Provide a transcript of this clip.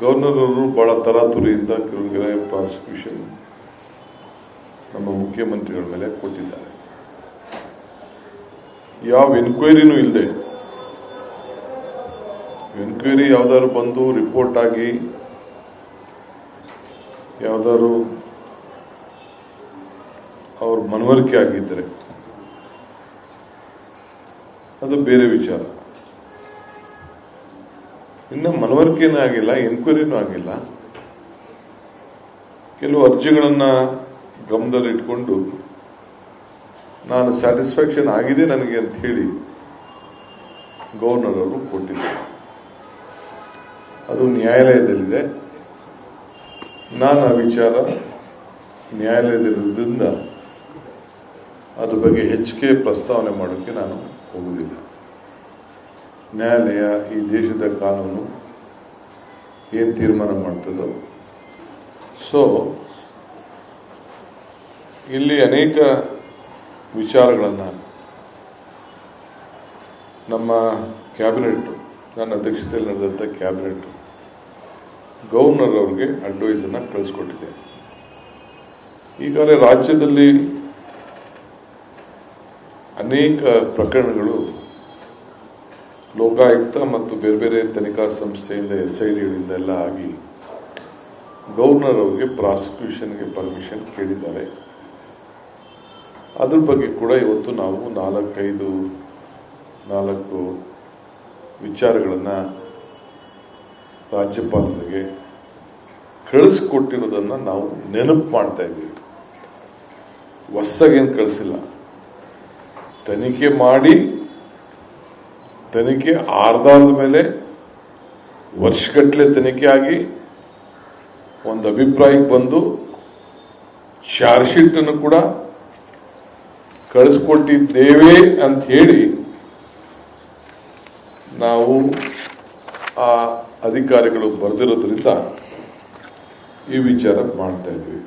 Governor ಅವರು ಬಹಳ ತರಾತುರಿಯಿಂದ ಕೆಲವರಿಗೆ ಪ್ರಾಸಿಕ್ಯೂಷನ್ ನಮ್ಮ ಮುಖ್ಯಮಂತ್ರಿಗಳ ಮೇಲೆ ಕೊಟ್ಟಿದ್ದಾರೆ. ಯಾವ ಎನ್ಕ್ವೈರಿನೂ ಇಲ್ಲದೆ ಎನ್ಕ್ವೈರಿ ಯಾವ್ದಾದ್ರು ಬಂದು ರಿಪೋರ್ಟ್ ಆಗಿ, ಯಾವ್ದಾದ್ರು ಅವ್ರ ಮನವರಿಕೆ ಆಗಿದ್ದರೆ ಅದು ಬೇರೆ ವಿಚಾರ. ಇನ್ನು ಮನವರಿಕೆಯೂ ಆಗಿಲ್ಲ ಎನ್ಕ್ವೈರಿನೂ ಆಗಿಲ್ಲ. ಕೆಲವು ಅರ್ಜಿಗಳನ್ನ ಗಮನದಲ್ಲಿಟ್ಕೊಂಡು ನಾನು ಸ್ಯಾಟಿಸ್ಫ್ಯಾಕ್ಷನ್ ಆಗಿದೆ ನನಗೆ ಅಂತ ಹೇಳಿ ಗವರ್ನರ್ ಅವರು ಕೊಟ್ಟಿದ್ದಾರೆ. ಅದು ನ್ಯಾಯಾಲಯದಲ್ಲಿದೆ. ನಾನು ಆ ವಿಚಾರ ನ್ಯಾಯಾಲಯದಲ್ಲಿರೋದ್ರಿಂದ ಅದ್ರ ಬಗ್ಗೆ ಹೆಚ್ಚಿಗೆ ಪ್ರಸ್ತಾವನೆ ಮಾಡೋಕ್ಕೆ ನಾನು ಹೋಗುವುದಿಲ್ಲ. ನ್ಯಾಯಾಲಯ ಈ ದೇಶದ ಕಾನೂನು ಏನು ತೀರ್ಮಾನ ಮಾಡ್ತದೋ? ಸೊ ಇಲ್ಲಿ ಅನೇಕ ವಿಚಾರಗಳನ್ನು ನಮ್ಮ ಕ್ಯಾಬಿನೆಟ್, ನನ್ನ ಅಧ್ಯಕ್ಷತೆಯಲ್ಲಿ ನಡೆದಂಥ ಕ್ಯಾಬಿನೆಟ್ ಗವರ್ನರ್ ಅವರಿಗೆ ಅಡ್ವೈಸನ್ನು ಕಳಿಸ್ಕೊಟ್ಟಿದೆ. ಈಗಾಗಲೇ ರಾಜ್ಯದಲ್ಲಿ ಅನೇಕ ಪ್ರಕರಣಗಳು ಲೋಕಾಯುಕ್ತ ಮತ್ತು ಬೇರೆ ಬೇರೆ ತನಿಖಾ ಸಂಸ್ಥೆಯಿಂದ ಎಸ್ ಐ ಡಿಗಳಿಂದ ಎಲ್ಲ ಆಗಿ ಗವರ್ನರ್ ಅವರಿಗೆ ಪ್ರಾಸಿಕ್ಯೂಷನ್ಗೆ ಪರ್ಮಿಷನ್ ಕೇಳಿದ್ದಾರೆ. ಅದ್ರ ಬಗ್ಗೆ ಕೂಡ ಇವತ್ತು ನಾವು ನಾಲ್ಕೈದು, ನಾಲ್ಕು ವಿಚಾರಗಳನ್ನು ರಾಜ್ಯಪಾಲರಿಗೆ ಕಳಿಸ್ಕೊಟ್ಟಿರೋದನ್ನು ನಾವು ನೆನಪು ಮಾಡ್ತಾ ಇದ್ದೀವಿ. ಹೊಸ್ಸಾಗೇನು ಕಳಿಸಿಲ್ಲ. ತನಿಖೆ ಮಾಡಿ ತನಿಖೆ ಆರ್ದಾರದ ಮೇಲೆ ವರ್ಷಗಟ್ಟಲೆ ತನಿಖೆ ಆಗಿ ಒಂದು ಅಭಿಪ್ರಾಯಕ್ಕೆ ಬಂದು ಚಾರ್ಜ್ ಅನ್ನು ಕೂಡ ಕಳಿಸ್ಕೊಟ್ಟಿದ್ದೇವೆ ಅಂತ ಹೇಳಿ ನಾವು ಆ ಅಧಿಕಾರಿಗಳು ಬರೆದಿರೋದ್ರಿಂದ ಈ ವಿಚಾರ ಮಾಡ್ತಾ ಇದ್ವಿ.